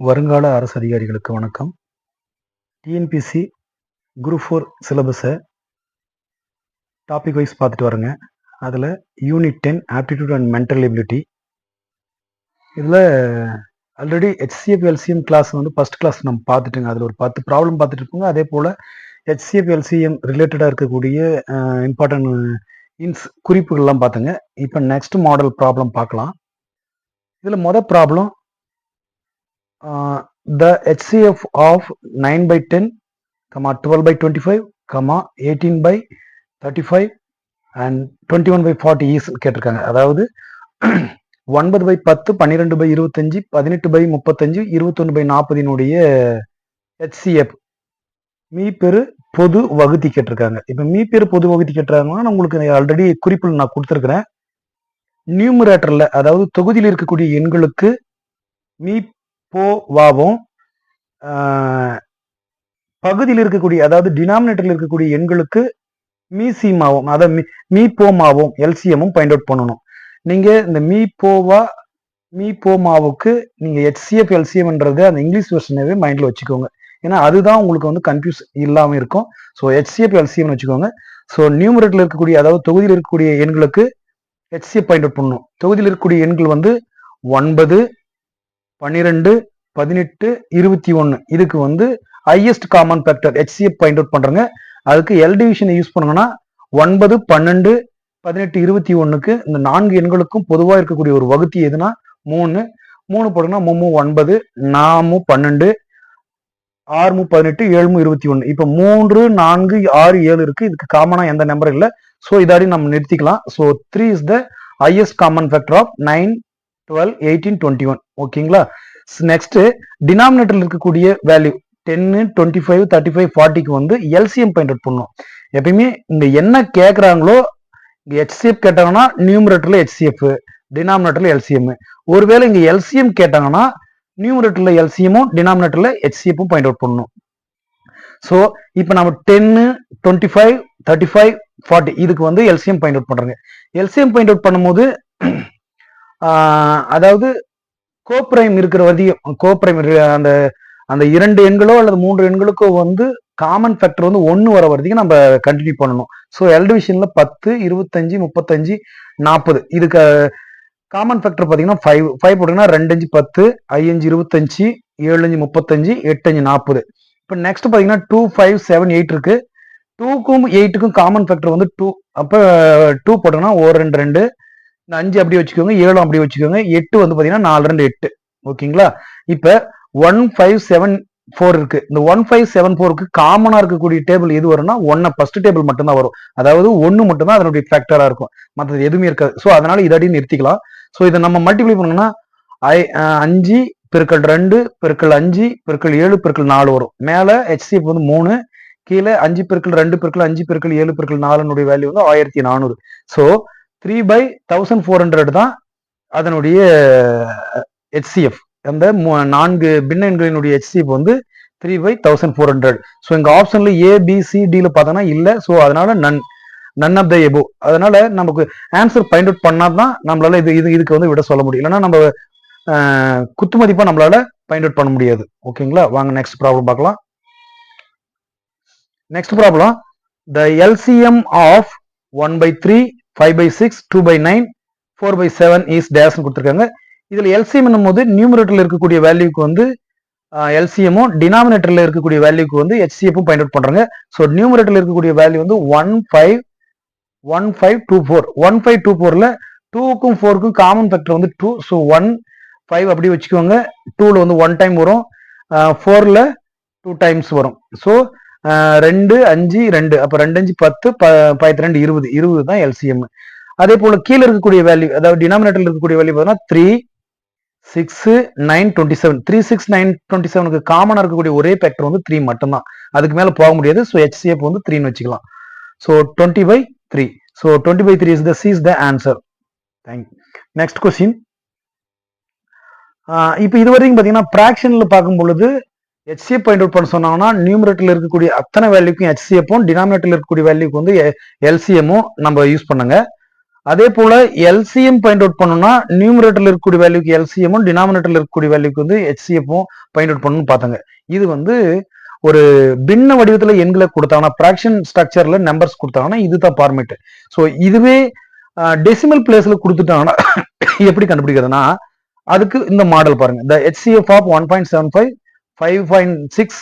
வருங்கால அரசு அதிகாரிகளுக்கு வணக்கம். டிஎன்பிசி குரூப் ஃபோர் சிலபஸை டாபிக் வைஸ் பார்த்துட்டு வரேங்க. அதில் unit ten aptitude and mental ability இதில் ஆல்ரெடி ஹெச்சிஎஃப் எல்சிஎம் கிளாஸ் வந்து ஃபஸ்ட் கிளாஸ் நம்ம பார்த்துட்டுங்க. அதில் ஒரு பத்து ப்ராப்ளம் பார்த்துட்டு இருப்போங்க அதே போல் ஹெச்சிஎஃப் எல்சிஎம் ரிலேட்டடாக இருக்கக்கூடிய இம்பார்ட்டன்ட் இன்ஸ் குறிப்புகள்லாம் பார்த்துங்க. இப்போ நெக்ஸ்ட் மாடல் ப்ராப்ளம் பார்க்கலாம். இதில் மொதல் problem the HCF of 9 by 10, comma 12 by 25, comma 18 by 35 and 21 by 40 is e கேட்டிருக்காங்க. அதாவது ஒன்பது பை பத்து பன்னிரெண்டு பை இருபத்தஞ்சு பதினெட்டு பை முப்பத்தஞ்சு இருபத்தொன்று பை நாற்பதினுடைய ஹெச்சிஎஃப் மீப்பெரு பொது வகுதி கேட்டிருக்காங்க. இப்போ மீப்பெரு பொது வகுதி கேட்டிருக்காங்கன்னா நான் உங்களுக்கு ஆல்ரெடி குறிப்பில் நான் கொடுத்துருக்குறேன். நியூமரேட்டரில் அதாவது தொகுதியில் இருக்கக்கூடிய எண்களுக்கு மீ போவாவும் பகுதியில் இருக்கக்கூடிய அதாவது டினாமினேட்டரில் இருக்கக்கூடிய எண்களுக்கு மீசிமாவும் அதாவது மீ மீ போமாவும் எல்சிஎம்மும் ஃபைண்ட் அவுட் பண்ணணும். நீங்கள் இந்த மீ போவா மீ போமாவுக்கு நீங்கள் ஹெச்சிஎஃப் எல்சிஎம்ன்றது அந்த இங்கிலீஷ் வெர்ஷனவே மைண்டில் வச்சுக்கோங்க. ஏன்னா அதுதான் உங்களுக்கு வந்து கன்ஃபியூஸ் இல்லாமல் இருக்கும். ஸோ ஹெச்சிஎஃப் எல்சிஎம்னு வச்சுக்கோங்க. ஸோ நியூமரேட்டில் இருக்கக்கூடிய அதாவது தொகுதியில் இருக்கக்கூடிய எண்களுக்கு ஹெச்சிஎஃப் பாயிண்ட் அவுட் பண்ணணும். தொகுதியில் இருக்கக்கூடிய எண்கள் வந்து ஒன்பது பன்னிரெண்டு பதினெட்டு இருபத்தி ஒன்று இதுக்கு வந்து highest common factor HCF point out பண்ணுறங்க அதுக்கு எல் டிவிஷனை யூஸ் பண்ணுங்கன்னா ஒன்பது பன்னெண்டு பதினெட்டு இருபத்தி ஒன்றுக்கு இந்த நான்கு எண்களுக்கும் பொதுவாக இருக்கக்கூடிய ஒரு வகுத்தி எதுனா மூணு. மூணு போட்டோம்னா மூமு ஒன்பது நாமு பன்னெண்டு ஆறு பதினெட்டு ஏழு இருபத்தி ஒன்று இப்போ மூன்று நான்கு ஆறு ஏழு இருக்கு. இதுக்கு காமனாக எந்த நம்பர் இல்லை. ஸோ இதாடி நம்ம நிறுத்திக்கலாம். So three is the highest common factor of nine twelve eighteen twenty one ஓகேங்களா நெக்ஸ்ட் டினாமினேட்டர்ல இருக்கக்கூடிய வேல்யூ டென்னு டுவெண்ட்டி ஃபைவ் தேர்ட்டி ஃபைவ் ஃபார்ட்டிக்கு வந்து எல்சிஎம் பாயிண்ட் அவுட் பண்ணும் எப்பயுமே இங்க என்ன கேட்குறாங்களோ ஹெச்சிஎஃப் கேட்டாங்கன்னா நியூமரேட்டர்ல ஹெச்சிஎஃப் டினாமினேட்டர்ல எல்சிஎம் ஒருவேளை இங்க எல்சிஎம் கேட்டாங்கன்னா நியூமரேட்டர்ல எல்சிஎமும் டினாமினேட்டர்ல ஹெச்சிஎஃப்பும் பாயிண்ட் அவுட் பண்ணணும். ஸோ இப்போ நம்ம டென்னு twenty five thirty five forty இதுக்கு வந்து எல்சிஎம் பாயிண்ட் அவுட் பண்றாங்க. எல்சிஎம் பாயிண்ட் அவுட் பண்ணும்போது அதாவது கோப்ரைம் இருக்கிற வரையும் கோப்ரைம் அந்த அந்த இரண்டு எண்களோ அல்லது மூன்று எண்களுக்கோ வந்து காமன் ஃபேக்டர் வந்து ஒன்று வர வரைக்கும் நம்ம கண்டினியூ பண்ணணும். ஸோ எல்டிவிஷனில் பத்து இருபத்தஞ்சு முப்பத்தஞ்சு நாற்பது இதுக்கு காமன் ஃபேக்டர் பார்த்தீங்கன்னா ஃபைவ் ஃபைவ் போட்டிங்கன்னா ரெண்டு அஞ்சு பத்து ஐயஞ்சு இருபத்தஞ்சு ஏழு முப்பத்தஞ்சு எட்டு அஞ்சு நாற்பது இப்போ நெக்ஸ்ட் பார்த்தீங்கன்னா டூ ஃபைவ் செவன் எயிட் இருக்கு. டூக்கும் எயிட்டுக்கும் காமன் ஃபேக்டர் வந்து டூ அப்போ டூ போட்டோம்னா ஒரு ரெண்டு ரெண்டு. அஞ்சு அப்படி வச்சுக்கோங்க ஏழும் அப்படி வச்சுக்கோங்க எட்டு வந்து பார்த்தீங்கன்னா நாலு ரெண்டு எட்டு. ஓகேங்களா? இப்போ ஒன் ஃபைவ் செவன் ஃபோர் இருக்கு. இந்த ஒன் ஃபைவ் செவன் ஃபோருக்கு காமனாக இருக்கக்கூடிய டேபிள் எது வரும்னா ஒன்னு ஃபர்ஸ்ட் டேபிள் மட்டும்தான் வரும். அதாவது ஒன்று மட்டும்தான் அதனுடைய ஃபேக்டரா இருக்கும். மற்றது எதுவுமே இருக்காது. ஸோ அதனால இதடி நிறுத்திக்கலாம். ஸோ இதை நம்ம மல்டிப்ளை பண்ணோம்னா ஐ அஞ்சு பெருக்கள் ரெண்டு பெருக்கள் அஞ்சு பெருக்கள் ஏழு பெருக்கள் நாலு வரும். மேலே ஹெச்சிஎஃப் வந்து மூணு கீழே அஞ்சு பெருக்கள் ரெண்டு பெருக்கள் அஞ்சு பெருக்கள் ஏழு பெருக்கள் நாலுனுடைய வேல்யூ வந்து ஆயிரத்தி நானூறு. So three by thousand four hundred தான் அதனுடைய uh, ஹெச்சிஎஃப் அந்த நான்கு பின்னங்களினுடைய ஹெச்சிஎஃப் வந்து three by thousand four hundred so எங்கள் ஆப்ஷனில் ஏபிசிடியில் பார்த்தோன்னா இல்லை. ஸோ அதனால நன் நன் ஆஃப் த எபோ அதனால நமக்கு ஆன்சர் ஃபைண்ட் அவுட் பண்ணால் தான் நம்மளால இது இது இதுக்கு வந்து விட சொல்ல முடியும். இல்லைன்னா நம்ம uh, குத்து மதிப்பாக நம்மளால ஃபைண்ட் அவுட் பண்ண முடியாது. ஓகேங்களா வாங்க நெக்ஸ்ட் ப்ராப்ளம் பார்க்கலாம். Next problem the LCM of one by three five by six two by nine four by seven is டேஸ்னு கொடுத்துருக்காங்க. இதில் எல்சிஎம் போது நியூமரேட்டரில் இருக்கக்கூடிய வேல்யூக்கு வந்து எல்சிஎம்மும் டினாமினேட்டரில் இருக்கக்கூடிய வேல்யூக்கு வந்து ஹெச்சிஎஃப்பும் பாயிண்ட் அவுட் பண்ணுறாங்க ஸோ நியூமரேட்டரில் இருக்கக்கூடிய வேல்யூ வந்து one five one five two four one five two ஃபோரில் டூக்கும் ஃபோருக்கும் காமன் ஃபேக்டர் வந்து டூ ஸோ ஒன் ஃபைவ் அப்படி வச்சுக்கோங்க. டூவில் வந்து ஒன் டைம் வரும். ஃபோரில் டூ டைம்ஸ் வரும். ஸோ ரெண்டு அஞ்சு ரெண்டு அப்போ ரெண்டு அஞ்சு பத்து ப ரெண்டு இருபது. இருபது தான் எல்சிஎம் அதே போல் கீழே இருக்கக்கூடிய வேல்யூ அதாவது டினாமினேட்டரில் இருக்கக்கூடிய வேல்யூ பார்த்தீங்கன்னா three six nine twenty seven three six nine twenty செவனுக்கு காமனாக இருக்கக்கூடிய ஒரே ஃபேக்டர் வந்து த்ரீ மட்டும்தான். அதுக்கு மேலே போக முடியாது. ஸோ ஹெச்சிஎஃப் வந்து த்ரீன்னு வச்சுக்கலாம். So twenty by three so twenty by three is the C is the answer thank next question இப்போ இது வரைக்கும் பார்த்தீங்கன்னா ப்ராக்ஷனில் பார்க்கும் பொழுது ஹெச்சிஎஃப் பாயிண்ட் அவுட் பண்ண சொன்னாங்கன்னா நியூமரேட்டில் இருக்கக்கூடிய அத்தனை வேல்யூக்கும் ஹெச்சிஎஃப்பும் டினாமினேட்டில் இருக்கக்கூடிய வேல்யூக்கு வந்து எல்சிஎம்மும் நம்ம யூஸ் பண்ணுங்க. அதே போல எல்சிஎம் பாயிண்ட் அவுட் பண்ணோம்னா நியூமரேட்டில் இருக்கக்கூடிய வேல்யூக்கு எல்சிஎம்மும் டினாமினேட்டில் இருக்கக்கூடிய வேல்யூக்கு வந்து ஹெச்சிஎஃப்பும் பாயிண்ட் அவுட் பண்ணணும்னு பார்த்தாங்க. இது வந்து ஒரு பின்ன வடிவத்தில் எண்களை கொடுத்தாங்கன்னா ப்ராக்ஷன் ஸ்ட்ரக்சரில் நம்பர்ஸ் கொடுத்தாங்கன்னா இதுதான் ஃபார்மேட் ஸோ இதுவே டெசிமல் பிளேஸில் கொடுத்துட்டாங்கன்னா எப்படி கண்டுபிடிக்கிறதுனா அதுக்கு இந்த மாடல் பாருங்க. இந்த HCF of one point seven five five point six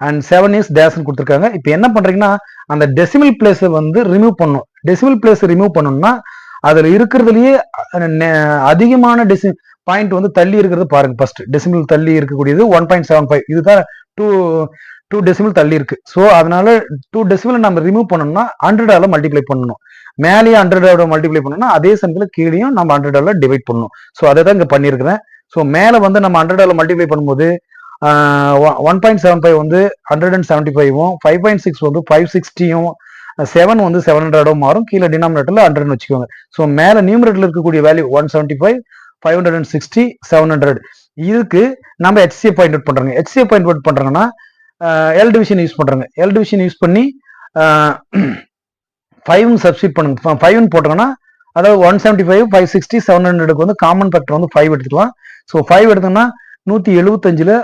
and seven is டேஸ்ன்னு கொடுத்துருக்காங்க. இப்போ என்ன பண்ணுறீங்கன்னா அந்த டெசிமல் பிளேஸை வந்து ரிமூவ் பண்ணும் டெசிமல் பிளேஸ் ரிமூவ் பண்ணணும்னா அதில் இருக்கிறதுலையே நெ- அதிகமான டெசி பாயிண்ட் வந்து தள்ளி இருக்கிறது பாருங்க ஃபர்ஸ்ட் டெசிமல் தள்ளி இருக்கக்கூடியது ஒன் பாயிண்ட் செவன் ஃபைவ் இதுதான் டூ டூ டெசிமல் தள்ளி இருக்கு. ஸோ அதனால டூ டெசிமல் நம்ம ரிமூவ் பண்ணணும்னா ஹண்ட்ரடால மல்டிப்ளை பண்ணணும். மேலேயே ஹண்ட்ரடோட மல்டிப்ளை பண்ணணும்னா அதே சமயத்தில் கீழேயும் நம்ம ஹண்ட்ரடால டிவைட் பண்ணணும். ஸோ அதை தான் இங்கே பண்ணியிருக்கிறேன். ஸோ மேலே வந்து நம்ம ஹண்ட்ரடால மல்டிப்ளை பண்ணும்போது ஒன் பாயிண்ட் செவன் ஃபைவ் வந்து ஹண்ட்ரட் அண்ட் செவன்டி ஃபைவும் ஃபைவ் பாயிண்ட் சிக்ஸ் வந்து ஃபைவ் சிக்ஸ்டியும் செவன் வந்து செவன் ஹண்ட்ரடும் மாறும். கீழே டினாமினேட்டர்ல ஹண்ட்ரட்னு வச்சுக்கோங்க. ஸோ மேலே நியூமரேட்டர்ல இருக்கக்கூடிய value one seventy five five hundred and sixty seven hundred இதுக்கு நம்ம ஹெச்சிஏ பாயிண்ட் அவுட் பண்றாங்க. ஹெச்சிஏ பாயிண்ட் அவுட் பண்றாங்கன்னா எல் டிவிஷன் யூஸ் பண்றாங்க. எல் டிவிஷன் யூஸ் பண்ணி ஃபைவ்னு சப்ஸ்டிட் பண்ணுங்க. ஃபைவ்னு போட்டாங்கன்னா அதாவது one seventy five five sixty seven ஹண்ட்ரடுக்கு வந்து காமன் ஃபேக்டர் வந்து ஃபைவ் எடுத்துக்கலாம். ஸோ ஃபைவ் எடுத்தோம்னா நூற்றி எழுபத்தஞ்சில்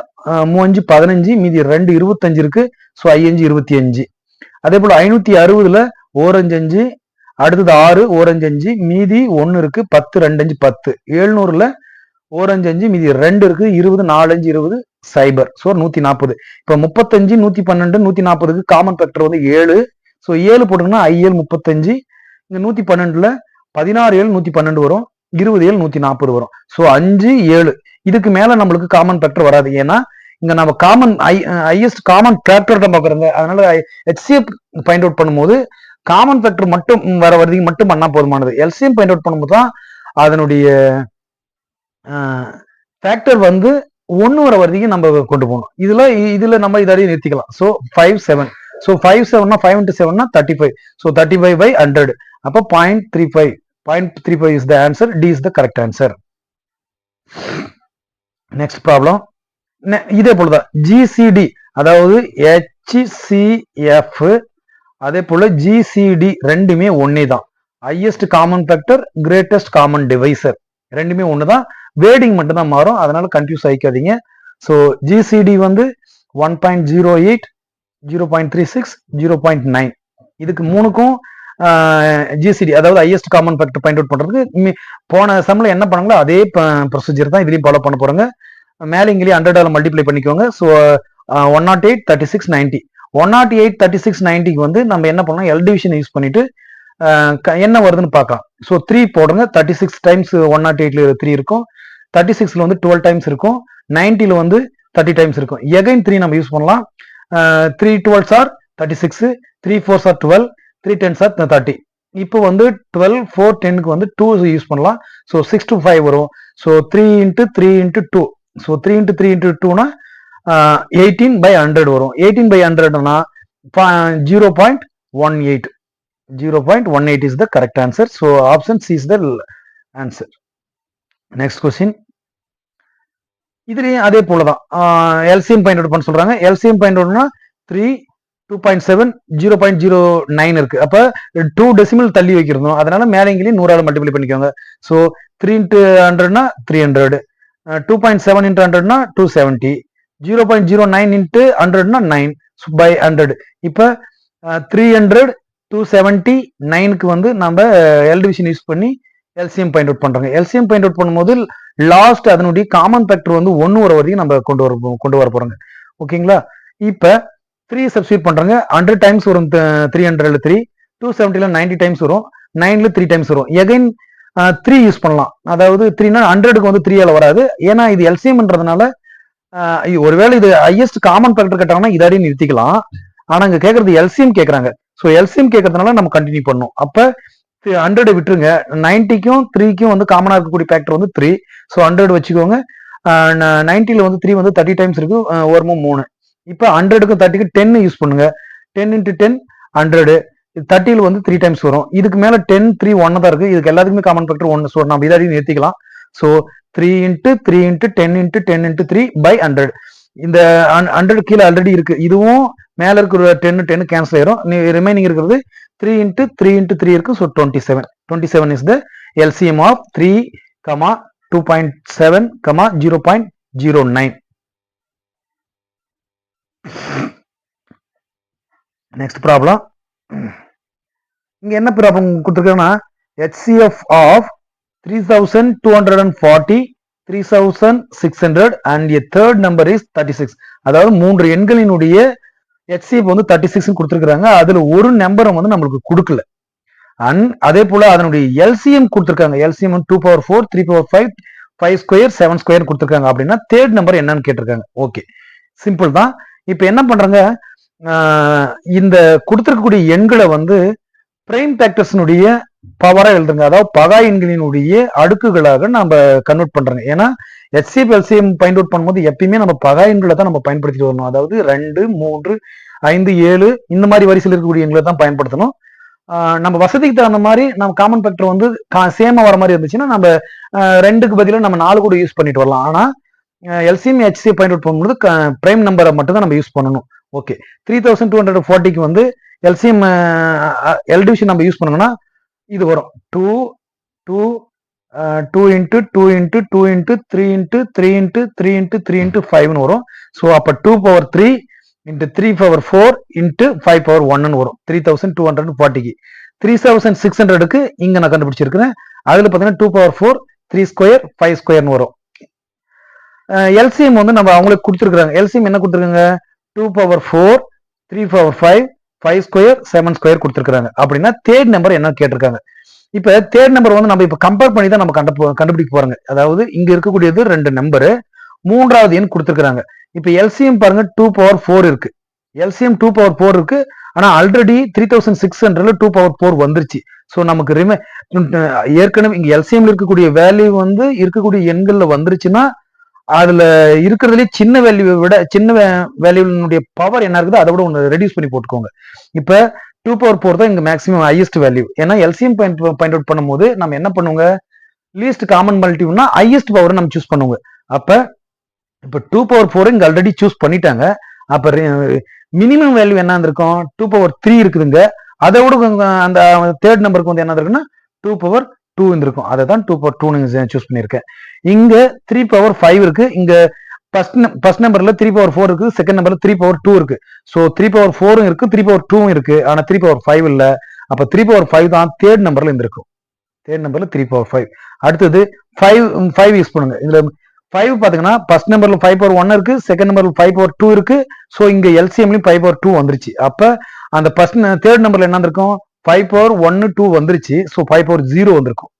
மூவஞ்சு பதினஞ்சு மீதி ரெண்டு இருபத்தஞ்சு இருக்கு. ஸோ ஐயஞ்சு இருபத்தி அஞ்சு அதே போல் ஐநூற்றி அறுபதுல ஓரஞ்சு அஞ்சு அடுத்தது ஆறு ஓரஞ்சு அஞ்சு மீதி ஒன்று இருக்கு பத்து ரெண்டு அஞ்சு பத்து. எழுநூறுல ஓரஞ்சு அஞ்சு மீதி ரெண்டு இருக்கு இருபது நாலஞ்சு இருபது சைபர். ஸோ நூற்றி நாற்பது இப்போ முப்பத்தஞ்சு நூற்றி பன்னெண்டு நூற்றி நாற்பதுக்கு காமன் ஃபேக்டர் வந்து ஏழு. ஸோ ஏழு போட்டோம்னா ஐஏழு முப்பத்தஞ்சு. இந்த நூற்றி பன்னெண்டுல பதினாறு ஏழு நூற்றி பன்னெண்டு வரும். இருபது ஏழு நூற்றி நாற்பது வரும். ஸோ அஞ்சு ஏழு. இதுக்கு மேல நம்மளுக்கு காமன் ஃபேக்டர் வராது. ஏன்னா இங்க நம்ம common I highest common factor நம்ம பார்க்குறோங்க. அதனால ஹெச்சிஎஃப் பைண்ட் அவுட் பண்ணும்போது காமன் ஃபேக்டர் மட்டும் வர வரதுக்கு மட்டும் பண்ணா போதுமானது. எல்சிஎம் பாயிண்ட் அவுட் பண்ணும்போது தான் அதனுடைய ஃபேக்டர் வந்து ஒன்று வர வரைக்கும் நம்ம கொண்டு போகணும். இதுல இதுல நம்ம இதாடி நிறுத்திக்கலாம். So five seven so five செவன்னா five into செவன்னா thirty five so thirty five by hundred அப்போ point three five point three five is the answer D is the correct answer next problem இதே போலதான். ஜிசிடி அதாவது HCF அதே போல GCD ரெண்டுமே ஒன்னே தான் highest common factor greatest common divisor ரெண்டுமே ஒன்று தான் வேடிங் மட்டும் தான் மாறும் அதனால கன்ஃபியூஸ் ஆகிக்காதீங்க ஸோ ஜிசிடி வந்து one point zero eight zero point three six zero point nine இதுக்கு மூணுக்கும் ஜிசிடி அதாவது highest common factor point out பண்றதுக்கு போன சம்ல என்ன பண்ணாங்களோ அதே ப்ரொசீஜர் தான் இதுலயும் ஃபாலோ பண்ண போறாங்க. மேலே ஹண்ட்ரட் ஹண்ட்ரடால மல்டிப்ளை பண்ணிக்கோங்க. So one not eight thirty six ninety one not eight thirty six நைன்டிக்கு வந்து நம்ம என்ன பண்ணலாம்? எல் டிவிஷன் யூஸ் பண்ணிட்டு க- என்ன வருதுன்னு பார்க்கலாம். ஸோ த்ரீ போடுங்க. Thirty six times one not எயிட்ல த்ரீ இருக்கும். தேர்ட்டி சிக்ஸ்ல வந்து டுவெல் டைம்ஸ் இருக்கும். நைன்டில வந்து தேர்ட்டி டைம்ஸ் இருக்கும். எகைன் த்ரீ நம்ம யூஸ் பண்ணலாம். Three twelves are thirty six three fours are twelve three tens are thirty இப்போ வந்து டுவெல் ஃபோர் டென்னுக்கு வந்து டூ யூஸ் பண்ணலாம். ஸோ சிக்ஸ் டு ஃபைவ் வரும். So three into three into two so three into three into டூனா eighteen by hundred வரும். Eighteen by ஹண்ட்ரட்னா zero point one eight zero point one eight is the correct answer so option C is the answer next question இதுலேயும் அதே போலதான். LCM point out பண்ண சொல்கிறாங்க LCM point அவுட்னா three two point seven zero point zero nine இருக்கு. அப்ப two decimal தள்ளி வைக்கிறோம் அதனால மேலேங்கிலையும் நூறால மல்டிப்ளை பண்ணிக்கோங்க. So three into ஹண்ட்ரட்னா three hundred two point seven into ஹண்ட்ரட்னா two seventy zero point zero nine into ஹண்ட்ரட்னா nine by hundred இப்போ three hundred two seventy நைனுக்கு வந்து நம்ம எல் டிவிஷன் யூஸ் பண்ணி எல்சிஎம் பாயிண்ட் அவுட் பண்றாங்க. எல்சிஎம் பாயிண்ட் அவுட் பண்ணும்போது last அதனுடைய common factor வந்து ஒன்று வர வரைக்கும் நம்ம கொண்டு வர கொண்டு வர போறோங்க. ஓகேங்களா இப்போ த்ரீ சப்ஸ்டியூட் பண்ணுறாங்க ஹண்ட்ரட் டைம்ஸ் வரும் த்ரீ ஹண்ட்ரட்ல த்ரீ டூ செவன்ட்டில நைன்டி டைம்ஸ் வரும் நைன்ல த்ரீ டைம்ஸ் வரும். எகைன் த்ரீ யூஸ் பண்ணலாம். அதாவது த்ரீனா ஹண்ட்ரடுக்கு வந்து த்ரீயால வராது. ஏன்னா இது எல்சிஎம்ன்றதுனால ஒருவேளை இது ஹையஸ்ட் காமன் ஃபேக்டர் கேட்டாங்கன்னா இதாடி நிறுத்திக்கலாம். ஆனா இங்க கேட்கறது எல்சிஎம் கேட்குறாங்க ஸோ எல்சிஎம் கேட்கறதுனால நம்ம கண்டினியூ பண்ணணும். அப்போ ஹண்ட்ரட் விட்டுருங்க. நைன்டிக்கும் த்ரீக்கும் வந்து காமனாக இருக்கக்கூடிய ஃபேக்டர் வந்து த்ரீ ஸோ ஹண்ட்ரட் வச்சுக்கோங்க. நைன்ட்டியில் வந்து த்ரீ வந்து தேர்ட்டி டைம்ஸ் இருக்கு. ஓரமும் மூணு. இப்போ ஹண்ட்ரடுக்கும் தேர்ட்டிக்கு டென் யூஸ் பண்ணுங்க. டென் இன்ட்டு டென் ஹண்ட்ரடு தேர்ட்டியில் வந்து த்ரீ டைம்ஸ் வரும். இதுக்கு மேலே டென் த்ரீ ஒன்று தான் இருக்கு. இதுக்கு எல்லாத்துக்குமே காமன் ஃபேக்டர் ஒன்று ஸோ நம்ம இதாடி நிறுத்திக்கலாம். So three into three into ten into ten into three by hundred இந்த ஹண்ட்ரட் கீழே ஆல்ரெடி இருக்கு. இதுவும் மேல இருக்கிற டென்னு டென்னு கேன்சல் ஆயிரும். ரிமைனிங் இருக்கிறது three into three into three இருக்கு. So twenty seven twenty seven is the LCM of three comma two point seven comma zero point zero nine next problem இங்க என்ன problem கொடுத்துருக்கேன்னா HCF of three thousand two hundred and forty three thousand six hundred and a third number is thirty six அதாவது மூன்று எண்களினுடைய HCF வந்து thirty six கொடுத்துருக்காங்க அதுல ஒரு நம்பரும் வந்து நம்மளுக்கு கொடுக்கல. அண்ட் அதே போல அதனுடைய எல்சிஎம் கொடுத்துருக்காங்க. LCM two power four three power five five square seven square கொடுத்துருக்காங்க. அப்படின்னா தேர்ட் நம்பர் என்னன்னு கேட்டிருக்காங்க. ஓகே சிம்பிள் தான். இப்போ என்ன பண்றாங்க? இந்த கொடுத்திருக்கக்கூடிய எண்களை வந்து பிரைம் ஃபேக்டர்ஸ்னுடைய பவரா எழுதுங்க. அதாவது பகா எண்களினுடைய அடுக்குகளாக நம்ம கன்வெர்ட் பண்றோங்க ஏன்னா HCF எல்சிஎம் பயன் அவுட் பண்ணும்போது எப்பயுமே நம்ம பகா எண்களை தான் நம்ம பயன்படுத்திட்டு வரணும். அதாவது ரெண்டு மூன்று ஐந்து ஏழு இந்த மாதிரி வரிசையில் இருக்கக்கூடிய எண்களை தான் பயன்படுத்தணும். நம்ம வசதிக்கு தகுந்த மாதிரி நம்ம காமன் ஃபேக்டர் வந்து சேமா வர மாதிரி இருந்துச்சுன்னா நம்ம ரெண்டுக்கு பதிலாக நம்ம நாலு கூட யூஸ் பண்ணிட்டு வரலாம். ஆனா எல்சிஎம் ஹெச்சி பாயிண்ட் அவுட் பண்ணும்போது பிரைம் நம்பரை மட்டும் தான் நம்ம யூஸ் பண்ணணும். Okay three thousand two hundred ஃபார்ட்டிக்கு வந்து எல்சிஎம் எல் டிவிஷன் நம்ம யூஸ் பண்ணோம்னா இது வரும். Two two two into two into two into three into three into three into three into ஃபைவ்னு வரும். ஸோ அப்போ two power three into three power four into five power ஒன்னு வரும். Three thousand two hundred ஃபார்ட்டிக்கு three thousand six ஹண்ட்ரடுக்கு இங்கே நான் கண்டுபிடிச்சிருக்கிறேன். அதில் பார்த்தீங்கன்னா two power four three square five ஸ்கொயர்னு வரும். எல்சிஎம் வந்து நம்ம அவங்களுக்கு கொடுத்துருக்குறாங்க. எல்சிஎம் என்ன கொடுத்துருக்காங்க? Two power four three power five five square seven square கொடுத்துருக்காங்க அப்படின்னா தேர்ட் நம்பர் என்ன கேட்டிருக்காங்க? இப்போ தேர்ட் நம்பர் வந்து நம்ம இப்போ கம்பேர் பண்ணி தான் நம்ம கண்டு கண்டுபிடிக்க போறாங்க. அதாவது இங்க இருக்கக்கூடியது ரெண்டு நம்பரு மூன்றாவது எண் கொடுத்துருக்காங்க இப்போ எல்சிஎம் பாருங்க டூ பவர் ஃபோர் இருக்கு. எல்சிஎம் டூ பவர் ஃபோர் இருக்கு. ஆனா ஆல்ரெடி த்ரீ தௌசண்ட் சிக்ஸ் ஹண்ட்ரட்ல டூ பவர் ஃபோர் வந்துருச்சு. ஸோ நமக்கு ரிமே ஏற்கனவே இங்க எல்சிஎம்ல இருக்கக்கூடிய வேல்யூ வந்து இருக்கக்கூடிய எண்கள்ல வந்துருச்சுன்னா அதுல இருக்கிறதுலே சின்ன வேல்யூவை விட சின்ன வேல்யூனுடைய பவர் என்ன இருக்குதோ அதை விட ஒன்று ரெடியூஸ் பண்ணி போட்டுக்கோங்க. இப்ப டூ பவர் ஃபோர் தான் இங்க மேக்ஸிமம் ஹையஸ்ட் வேல்யூ ஏன்னா எல்சிஎம் பாயிண்ட் பாயிண்ட் அவுட் பண்ணும்போது நம்ம என்ன பண்ணுவோங்க? லீஸ்ட் காமன் மல்டிவ்னா ஹையஸ்ட் பவர் நம்ம சூஸ் பண்ணுவோங்க. அப்ப இப்ப டூ பவர் ஃபோர் இங்க ஆல்ரெடி சூஸ் பண்ணிட்டாங்க. அப்ப மினிமம் வேல்யூ என்ன இருக்கும் டூ பவர் த்ரீ இருக்குதுங்க. அதை விட அந்த தேர்ட் நம்பருக்கு வந்து என்ன இருக்குன்னா டூ பவர் டூ இருந்திருக்கும். அதை தான் டூ பவர் டூன்னு சூஸ் பண்ணியிருக்கேன். இங்க த்ரீ பவர் ஃபைவ் இருக்கு. இங்க ஃபர்ஸ்ட் ஃபர்ஸ்ட் நம்பர்ல த்ரீ பவர் ஃபோர் இருக்கு. செகண்ட் நம்பர்ல த்ரீ பவர் டூ இருக்கு. ஸோ த்ரீ பவர் ஃபோரும் இருக்கு. த்ரீ பவர் டூவும் இருக்கு. ஆனா த்ரீ பவர் ஃபைவ் இல்ல. அப்ப த்ரீ பவர் ஃபைவ் தான் தேர்ட் நம்பர்ல இருந்திருக்கும். தேர்ட் நம்பர்ல த்ரீ பவர் ஃபைவ் அடுத்தது ஃபைவ் ஃபைவ் யூஸ் பண்ணுங்க. இதுல ஃபைவ் பாத்தீங்கன்னா ஃபர்ஸ்ட் நம்பர்ல ஃபைவ் பவர் ஒன் இருக்கு. செகண்ட் நம்பர்ல ஃபைவ் பவர் டூ இருக்கு. ஸோ இங்க எல்சிஎம்லயும் ஃபைவ் பவர் டூ வந்துருச்சு. அப்ப அந்த ஃபர்ஸ்ட் தேர்ட் நம்பர்ல என்ன இருக்கும் ஃபைவ் பவர் ஒன்னு டூ வந்துருச்சு. ஸோ ஃபைவ் பவர் ஜீரோ வந்திருக்கும்.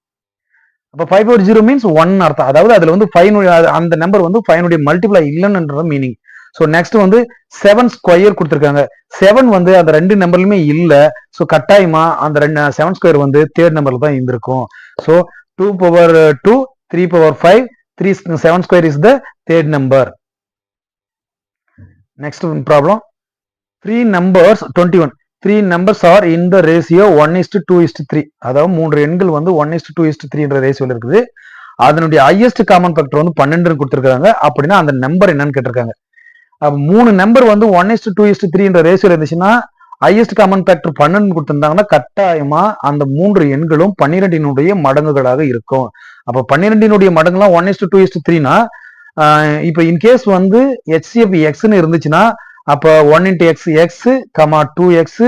அப்போ five power zero means one அர்த்தம். அதாவது அதில் வந்து ஃபைவ் அந்த நம்பர் வந்து ஃபைவனுடைய மல்டிப்ளை இல்லைன்னுன்ற மீனிங் ஸோ நெக்ஸ்ட் வந்து செவன் ஸ்கொயர் கொடுத்துருக்காங்க. செவன் வந்து அந்த ரெண்டு நம்பர்லுமே இல்லை. ஸோ கட்டாயமா அந்த ரெண்டு செவன் ஸ்கொயர் வந்து தேர்ட் நம்பர்ல தான் இருந்திருக்கும். So two power two three power five three seven square is the third number next problem three numbers twenty one three numbers are in the ratio one is to two is to three அதாவது மூன்று எண்கள் வந்து one is to two is to த்ரீன்ற ரேசியோல இருக்குது. அதனுடைய highest common factor வந்து பன்னெண்டு கொடுத்துருக்காங்க அப்படின்னா அந்த நம்பர் என்னன்னு கேட்டிருக்காங்க. மூணு நம்பர் வந்து one is to two is to த்ரீன்ற ரேசியோல இருந்துச்சுன்னா ஹையஸ்ட் காமன் ஃபேக்டர் பன்னெண்டு கொடுத்துருந்தாங்கன்னா கட்டாயமா அந்த மூன்று எண்களும் பன்னிரெண்டினுடைய மடங்குகளாக இருக்கும். அப்ப பன்னிரெண்டினுடைய மடங்குலாம் ஒன் இஸ்ட் டூ இஸ்ட் த்ரீனா இப்போ இன்கேஸ் வந்து ஹெச்சிஎஃப் எக்ஸ்னு இருந்துச்சுன்னா அப்போ one into x x comma two x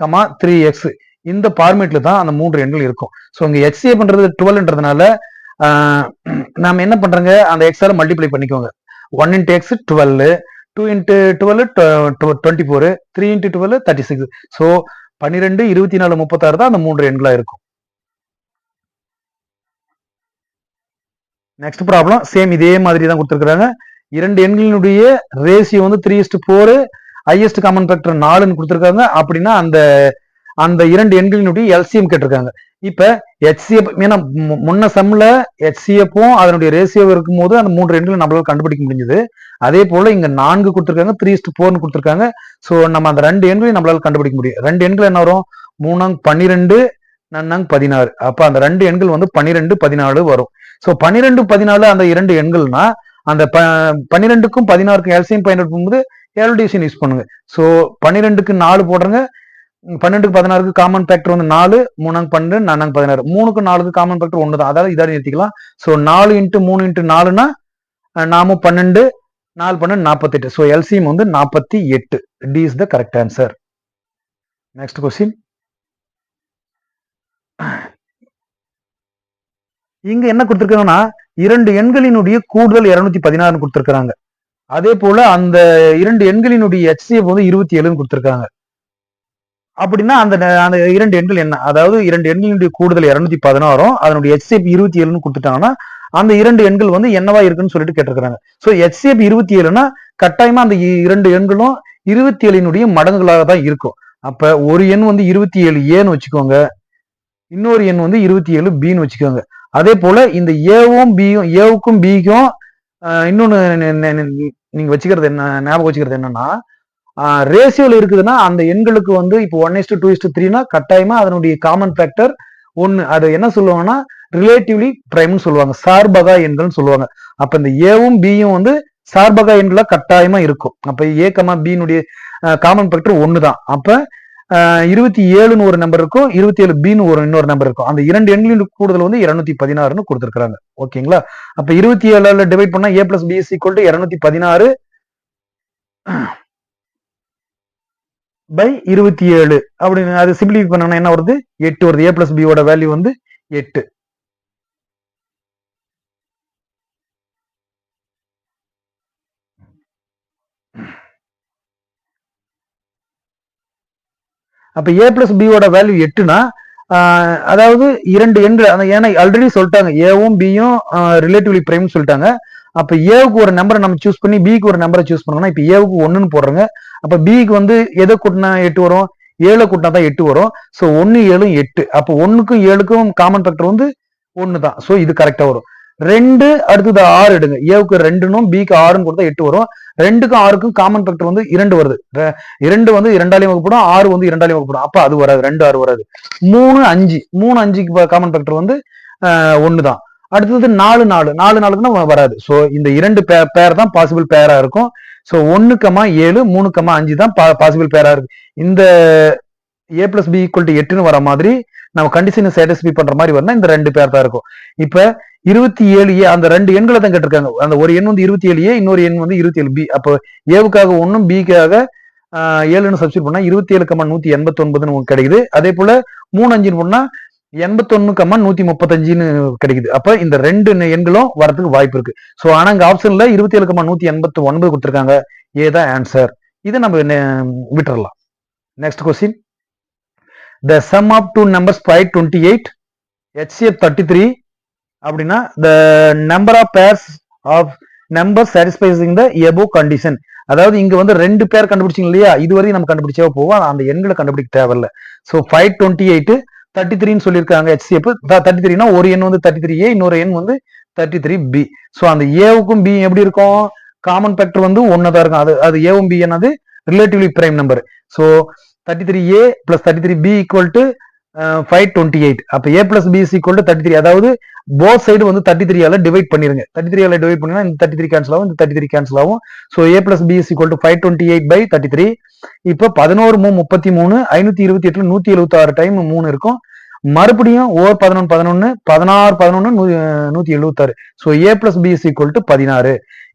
comma three x இந்த ஃபார்மேட்ல தான் அந்த மூன்று எண்கள் இருக்கும். ஸோ இங்கே எக்ஸ்ஏ பண்ணுறது டுவெல்ன்றதுனால நாம் என்ன பண்றோங்க? அந்த எக்ஸால மல்டிப்ளை பண்ணிக்கோங்க. One into x twelve two into twelve twenty four three into twelve thirty six so பன்னிரெண்டு இருபத்தி நாலு முப்பத்தாறு தான் அந்த மூன்று எண்களாக இருக்கும். நெக்ஸ்ட் ப்ராப்ளம் சேம் இதே மாதிரி தான் கொடுத்துருக்குறாங்க. இரண்டு எண்களினுடைய ரேசியோ வந்து three is to four highest common factor நாலுன்னு கொடுத்துருக்காங்க. அப்படின்னா அந்த அந்த இரண்டு எண்களினுடைய எல்சிஎம் கேட்டிருக்காங்க. இப்ப ஹெச்சிஎப் ஏன்னா முன்ன சம்மில் ஹெச்சிஎப்பும் அதனுடைய ரேசியோ இருக்கும்போது அந்த மூன்று எண்களை நம்மளால கண்டுபிடிக்க முடிஞ்சது. அதே போல இங்க நான்கு கொடுத்துருக்காங்க த்ரீ இஸ்ட் ஃபோர்னு கொடுத்துருக்காங்க. ஸோ நம்ம அந்த ரெண்டு எண்களையும் நம்மளால கண்டுபிடிக்க முடியும். ரெண்டு எண்கள் என்ன வரும்? மூணாங் பன்னிரெண்டு நன்னாங் பதினாறு. அப்ப அந்த ரெண்டு எண்கள் வந்து பன்னிரெண்டு பதினாலு வரும். ஸோ பன்னிரெண்டு பதினாலு அந்த இரண்டு எண்கள்னா அந்த ப பன்னிரெண்டுக்கும் பதினாறுக்கும் எல்சியம் பயன்படுத்தும் போது யூஸ் பண்ணுங்க. ஸோ பன்னிரெண்டுக்கு நாலு போடுறங்க. பன்னெண்டுக்கு பதினாறுக்கு காமன் ஃபேக்டர் வந்து நாலு மூணாங்க பன்னெண்டு நானாங்க பதினாறு. மூணுக்கு நாலுக்கு காமன் ஃபேக்டர் ஒன்று தான் அதாவது இதாக நிறுத்திக்கலாம். ஸோ நாலு இன்ட்டு மூணு இன்ட்டு நாலுனா நாமும் பன்னெண்டு நாலு பன்னெண்டு நாற்பத்தெட்டு ஸோ எல்சிஎம் வந்து நாற்பத்தி எட்டு. D is the correct answer next question இங்க என்ன கொடுத்துருக்காங்கன்னா இரண்டு எண்களினுடைய கூடுதல் இருநூத்தி பதினாறு கொடுத்துருக்காங்க அதே போல அந்த இரண்டு எண்களினுடைய எச்சிஎஃப் வந்து இருபத்தி ஏழுன்னு கொடுத்துருக்காங்க அப்படின்னா அந்த ந- அந்த இரண்டு எண்கள் என்ன? அதாவது இரண்டு எண்களினுடைய கூடுதல் இருநூத்தி பதினாறும் அதனுடைய எச்சிஎஃப் இருபத்தி ஏழுன்னு கொடுத்துட்டாங்கன்னா அந்த இரண்டு எண்கள் வந்து என்னவா இருக்குன்னு சொல்லிட்டு கேட்டிருக்காங்க ஸோ எச்சிஎஃப் இருபத்தி ஏழுனா கட்டாயமா அந்த இ- இரண்டு எண்களும் இருபத்தி ஏழினுடைய மடங்குகளாக தான் இருக்கும். அப்ப ஒரு எண் வந்து இருபத்தி ஏழு ஏன்னு வச்சுக்கோங்க. இன்னொரு எண் வந்து இருபத்தி ஏழு பின்னு வச்சுக்கோங்க. அதே போல இந்த ஏவும் பியும் ஏவுக்கும் பிக்கும் இன்னொன்னு நீங்க வச்சுக்கிறது என்ன ஞாபகம் வச்சுக்கிறது என்னன்னா ரேசியோல இருக்குதுன்னா அந்த எண்களுக்கு வந்து இப்போ one is to two is to த்ரீனா கட்டாயமா அதனுடைய காமன் ஃபேக்டர் ஒன்னு அது என்ன சொல்லுவாங்கன்னா ரிலேட்டிவ்லி பிரைம்னு சொல்லுவாங்க. சார்பகா எண்கள்னு சொல்லுவாங்க. அப்ப இந்த ஏவும் பியும் வந்து சார்பகா எண்களா கட்டாயமா இருக்கும். அப்ப ஏ கமா பியினுடைய காமன் ஃபேக்டர் ஒன்று தான் அப்ப இருபத்தி ஏழுன்னு ஒரு நம்பர் இருக்கும் இருபத்தி ஏழு பின்னு ஒரு இன்னொரு நம்பர் இருக்கும். அந்த இரண்டு எண்களின் கூடுதல் வந்து இருநூத்தி பதினாறுன்னு கொடுத்துருக்காங்க ஓகேங்களா? அப்ப இருபத்தி ஏழுல டிவைட் பண்ணா A plus B is equal to இருநூத்தி பதினாறு பை இருபத்தி ஏழு. அப்படின்னு அது சிம்பிளிஃபை பண்ணா என்ன வருது? எட்டு வருது. ஏ பிளஸ் பியோட வேல்யூ வந்து எட்டு. அப்போ ஏ பிளஸ் பியோட வேல்யூ எட்டுனா அதாவது இரண்டு எண்கள் அந்த ஏன்னா ஆல்ரெடி சொல்லிட்டாங்க. ஏவும் பியும் ரிலேட்டிவ்லி பிரைம்னு சொல்லிட்டாங்க. அப்போ ஏவுக்கு ஒரு நம்பரை நம்ம சூஸ் பண்ணி பிக்கு ஒரு நம்பரை சூஸ் பண்ணோம்னா இப்போ ஏவுக்கு ஒன்றுன்னு போடுறோங்க. அப்போ பிக்கு வந்து எதை கூட்டினா எட்டு வரும்? ஏழை கூட்டினா தான் எட்டு வரும். ஸோ ஒன்று ஏழும் எட்டு. அப்போ ஒன்றுக்கும் ஏழுக்கும் காமன் ஃபேக்டர் வந்து ஒன்று தான் ஸோ இது கரெக்டாக வரும். ரெண்டு அடுத்தது ஆறு எடுங்க. ஏவுக்கு ரெண்டுனும் பிக்கு ஆறுன்னு கொடுத்தா எட்டு வரும். ரெண்டுக்கும் ஆறுக்கும் காமன் ஃபேக்டர் வந்து இரண்டு வருது. இரண்டு வந்து இரண்டாலையும் வகுப்படும் ஆறு வந்து இரண்டாலையும் வகுப்படும். அப்ப அது வராது ரெண்டு ஆறு வராது. மூணு அஞ்சு. மூணு அஞ்சுக்கு காமன் ஃபேக்டர் வந்து ஒன்று தான். அடுத்தது நாலு நாலு. நாலு நாளுக்குன்னா வராது. ஸோ இந்த இரண்டு பேர் பேர் தான் பாசிபிள் பேரா இருக்கும். ஸோ ஒன்னு கமா ஏழு மூணு கமா அஞ்சு தான் பாசிபிள் பேரா இருக்கு. இந்த A plus B equal to எட்டுன்னு வர மாதிரி நம்ம கண்டிஷனை சாட்டிஸ்ஃபை பண்ற மாதிரி வரணும் இந்த ரெண்டு பேர் தான் இருக்கும். இப்ப இருபத்தி ஏழு ஏ அந்த ரெண்டு எண்களை தான் கேட்டிருக்காங்க. அந்த ஒரு எண் வந்து இருபத்தி ஏழு ஏ இன்னொரு எண் வந்து இருபத்தி ஏழு பி அப்போ ஏவுக்காக ஒன்னும் பிக்காக ஏழுன்னு சப்ஸ்டிட் பண்ணா இருபத்தி ஏழு கம்மா நூத்தி எண்பத்தி ஒன்பதுன்னு கிடைக்குது. அதே போல மூணு அஞ்சுன்னு பண்ணா எண்பத்தொன்னு கம்மா நூத்தி முப்பத்தஞ்சுன்னு கிடைக்குது. அப்ப இந்த ரெண்டு எண்களும் வரதுக்கு வாய்ப்பு இருக்கு. சோ ஆனா இங்க ஆப்ஷன்ல இருபத்தி ஏழு கம்மா நூத்தி எண்பத்தி ஒன்பது கொடுத்துருக்காங்க. ஏதான் ஆன்சர் இதை நம்ம நெ- விட்டுறலாம். Next question the sum of two numbers five twenty eight HCF thirty three அப்படின்னா the number of pairs of number satisfying the above condition அதாவது இங்க வந்து ரெண்டு பேர் கண்டுபிடிச்சிங்க இல்லையா? இதுவரையும் நம்ம கண்டுபிடிச்சா போவோம். அந்த எண்களை கண்டுபிடிக்க தேவையில்ல. So five twenty eight thirty த்ரீன்னு சொல்லியிருக்காங்க ஹெச்சிஎஃப் தேர்ட்டி த்ரீனா ஒரு எண் வந்து தேர்ட்டி த்ரீ ஏ இன்னொரு எண் வந்து தேர்ட்டி த்ரீ பி ஸோ அந்த ஏவுக்கும் பி எப்படி இருக்கும்? காமன் ஃபேக்டர் வந்து ஒன்னு தான் இருக்கும். அது அது ஏவும் பி என்னது? Relatively prime number so thirty three A plus thirty three B equal to five twenty eight அப்போ A plus B equal to thirty three அதாவது போத் சைடு வந்து தேர்ட்டி த்ரீயால டிவைட் பண்ணிருங்க. தேர்ட்டி த்ரீயால டிவைட் பண்ணினா இந்த தேர்ட்டி த்ரீ கேன்சல் ஆகும் இந்த தேர்ட்டி த்ரீ கேன்சல் ஆகும். So A plus B equal to five twenty eight by thirty three இப்போ பதினோரு மூணு முப்பத்தி மூணு ஐநூத்தி இருபத்தி எட்டுல நூத்தி எழுபத்தி ஆறு டைம் மூணு இருக்கும். மறுபடியும் ஓர் பதினொன்று பதினொன்று பதினாறு பதினொன்று நூத்தி எழுபத்தாறு so A plus B is equal to பதினாறு.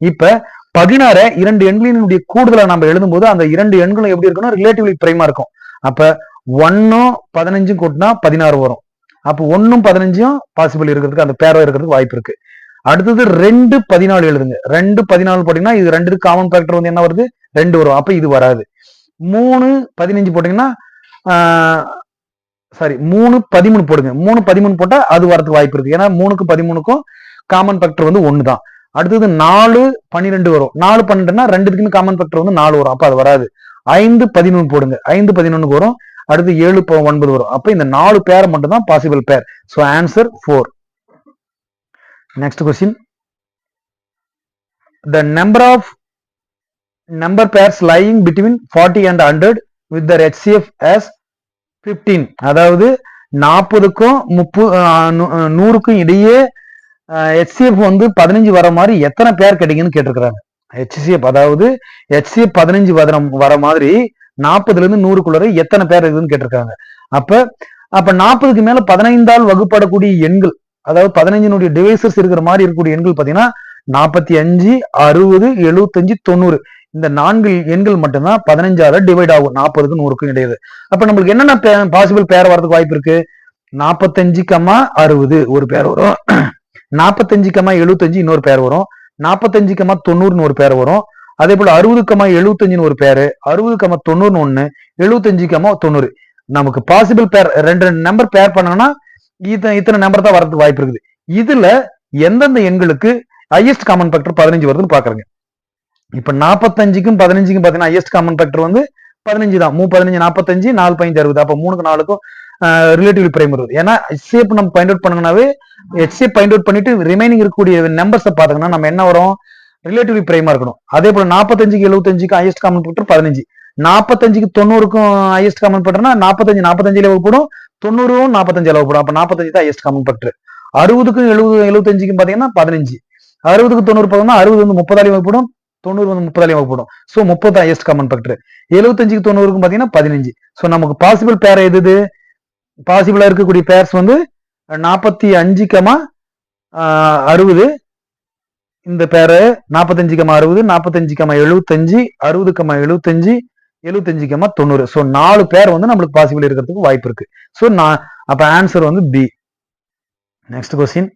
இப்போ பதினாறு இரண்டு எண்களினுடைய கூடுதலை நம்ம எழுதும்போது அந்த இரண்டு எண்களும் எப்படி இருக்கும்னா ரிலேட்டிவ்லி பிரைமா இருக்கும். அப்ப ஒன்னும் பதினஞ்சும் கூட்டினா பதினாறு வரும். அப்போ ஒன்னும் பதினஞ்சும் பாசிபிள் இருக்கிறதுக்கு அந்த பேரவை இருக்கிறதுக்கு வாய்ப்பு இருக்கு. அடுத்தது ரெண்டு பதினாலு எழுதுங்க. ரெண்டு பதினாலு போட்டீங்கன்னா இது ரெண்டு காமன் ஃபேக்டர் வந்து என்ன வருது? ரெண்டு வரும். அப்ப இது வராது. மூணு பதினஞ்சு போட்டீங்கன்னா சாரி மூணு பதிமூணு போடுங்க. மூணு பதிமூணு போட்டா அது வரதுக்கு வாய்ப்பு இருக்கு. ஏன்னா மூணுக்கு பதிமூணுக்கும் காமன் ஃபேக்டர் வந்து ஒன்று தான் அடுத்தது நாலு பன்னிரெண்டு வரும். நாலு பன்னெண்டுனா ரெண்டுத்துக்குமே காமன் ஃபேக்டர் வந்து நாலு வரும். அப்ப அது வராது. ஐந்து பதினொன்று போடுங்க. ஐந்து பதினொன்னுக்கு வரும். அடுத்து ஏழு ஒன்பது வரும். அப்ப இந்த நாலு பேர் மட்டும் தான் possible pair so answer four next question the number of number pairs lying between forty and hundred with their HCF as fifteen அதாவது நாற்பதுக்கும் முப்பது நூறுக்கும் இடையே ஹெச்சிஎஃப் வந்து பதினஞ்சு வர மாதிரி எத்தனை பேர் கிடைக்குன்னு கேட்டிருக்கிறாங்க. ஹெச்சிஎஃப் அதாவது ஹெச்சிஎஃப் பதினஞ்சு வர வர மாதிரி நாற்பதுல இருந்து நூறுக்குள்ளர எத்தனை பேர் இருக்குதுன்னு கேட்டிருக்காங்க. அப்ப அப்ப நாற்பதுக்கு மேல பதினைந்தால் வகுப்படக்கூடிய எண்கள் அதாவது பதினஞ்சினுடைய டிவைசஸ் இருக்கிற மாதிரி இருக்கக்கூடிய எண்கள் பாத்தீங்கன்னா நாற்பத்தி அஞ்சு அறுபது எழுபத்தஞ்சு தொண்ணூறு. இந்த நான்கு எண்கள் மட்டும்தான் பதினஞ்சால டிவைட் ஆகும் நாற்பதுக்கு நூறுக்கும் இடையே அப்ப நம்மளுக்கு என்னென்ன பாசிபிள் பேர் வரதுக்கு வாய்ப்பு இருக்கு? நாற்பத்தஞ்சு கம்மா அறுபது ஒரு பேர் வரும். நாற்பத்தஞ்சு கமா எழுபத்தஞ்சு இன்னொரு பேர் வரும். நாற்பத்தஞ்சு கமா தொண்ணூறுன்னு ஒரு பேர் வரும். அதே போல அறுபது கமா எழுபத்தஞ்சுன்னு ஒரு பேரு அறுபது கமா தொண்ணூறுன்னு ஒண்ணு எழுபத்தஞ்சு கமா தொண்ணூறு. நமக்கு பாசிபிள் பேர் ரெண்டு ரெண்டு நம்பர் பேர் பண்ணோம்னா இத்தனை இத்தனை நம்பர் தான் வரதுக்கு வாய்ப்பு இருக்குது. இதுல எந்தெந்த எண்களுக்கு ஹையஸ்ட் காமன் ஃபேக்டர் பதினஞ்சு வருதுன்னு பாக்குறேங்க. இப்ப நாற்பத்தஞ்சுக்கும் பதினஞ்சுக்கும் பாத்தீங்கன்னா ஹையஸ்ட் காமன் ஃபேக்டர் வந்து பதினஞ்சு தான். மூ பதினஞ்சு நாற்பத்தஞ்சு நாலு பதினஞ்சு அறுபது. அப்ப மூணுக்கு நாலுக்கும் ரிலேட்டிவ் பிரைம் வருது ஏன்னா ஹெச்சிஎஃப் நம்ம பாயிண்ட் அவுட் பண்ணணும்னாவே ஹெச்சிஎஃப் பாயிண்ட் அவுட் பண்ணிட்டு ரிமைனிங் இருக்கக்கூடிய நம்பர்ஸை பாத்தீங்கன்னா நம்ம என்ன வரும்? ரிலேட்டிவ்லி பிரைமா இருக்கணும். அதே போல நாற்பத்தஞ்சுக்கு எழுபத்தஞ்சுக்கு ஹையஸ்ட் காமன் ஃபேக்டர் பதினஞ்சு. நாற்பத்தஞ்சுக்கு தொண்ணூறுக்கும் ஹையஸ்ட் காமன் ஃபேக்டர்னா நாற்பத்தஞ்சு நாற்பத்தஞ்சுல போடும். தொண்ணூறும் நாற்பத்தஞ்சு வகுப்படும் அப்ப நாற்பத்தஞ்சு தான் ஹையஸ்ட் காமன் ஃபேக்டர் அறுபதுக்கும் எழுபது எழுபத்தஞ்சுக்கும் பாத்தீங்கன்னா பதினஞ்சு. அறுபதுக்கு தொண்ணூறு பார்த்தோம்னா அறுபது வந்து முப்பதாலையும் வகுப்படும் தொண்ணூறு வந்து முப்பதாலையும் வகுப்படும் ஸோ முப்பது ஹையஸ்ட் காமன் ஃபேக்டர் எழுபத்தஞ்சுக்கு தொண்ணூறுக்கும் பாத்தீங்கன்னா பதினஞ்சு. ஸோ நமக்கு பாசிபிள் பேர் எது பாசிபிளா இருக்கக்கூடிய பேர்ஸ் வந்து நாற்பத்தி அஞ்சு கமா அறுபது. இந்த பேரு நாற்பத்தஞ்சு கமா அறுபது நாற்பத்தஞ்சு கமா எழுபத்தஞ்சு அறுபது கமா எழுபத்தஞ்சு எழுபத்தஞ்சு கமா தொண்ணூறு. ஸோ நாலு பேர் வந்து நம்மளுக்கு பாசிபிள் இருக்கிறதுக்கு வாய்ப்பு இருக்கு. ஸோ நான் அப்ப ஆன்சர் வந்து பி நெக்ஸ்ட் கொஸ்டின்